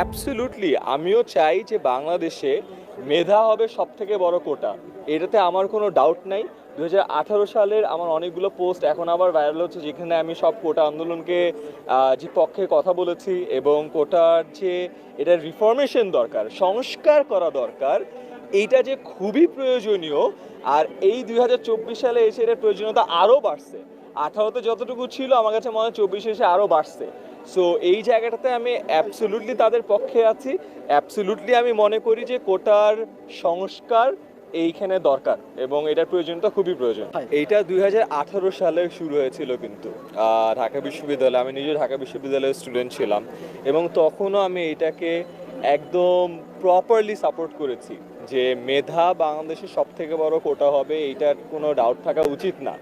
Absolutely আমিও চাই যে বাংলাদেশে মেধা হবে সব থেকে বড় কোটা। এটাতে আমার কোনো ডাউট নাই। দু হাজার আঠারো সালের আমার অনেকগুলো পোস্ট এখন আবার ভাইরাল হচ্ছে যেখানে আমি সব কোটা আন্দোলনকে যে পক্ষে কথা বলেছি এবং কোটার যে এটার রিফরমেশন দরকার, সংস্কার করা দরকার, এইটা যে খুবই প্রয়োজনীয়। আর এই দুই হাজার চব্বিশ সালে এসে এটার প্রয়োজনীয়তা আরও বাড়ছে। আঠারোতে যতটুকু ছিল, আমার কাছে মনে হয় চব্বিশে এসে আরও বাড়ছে। সো এই জায়গাটাতে আমি অ্যাবসলুটলি তাদের পক্ষে আছি। অ্যাবসলুটলি আমি মনে করি যে কোটার সংস্কার এইখানে দরকার এবং এটার প্রয়োজনীয়তা খুবই প্রয়োজন। এইটা দুই হাজার আঠারো সালে শুরু হয়েছিল কিন্তু। ঢাকা বিশ্ববিদ্যালয়ে আমি নিজে ঢাকা বিশ্ববিদ্যালয়ের স্টুডেন্ট ছিলাম এবং তখনও আমি এটাকে একদম প্রপারলি সাপোর্ট করেছি যে মেধা বাংলাদেশের সব থেকে বড় কোটা হবে এইটার কোনো ডাউট থাকা উচিত না।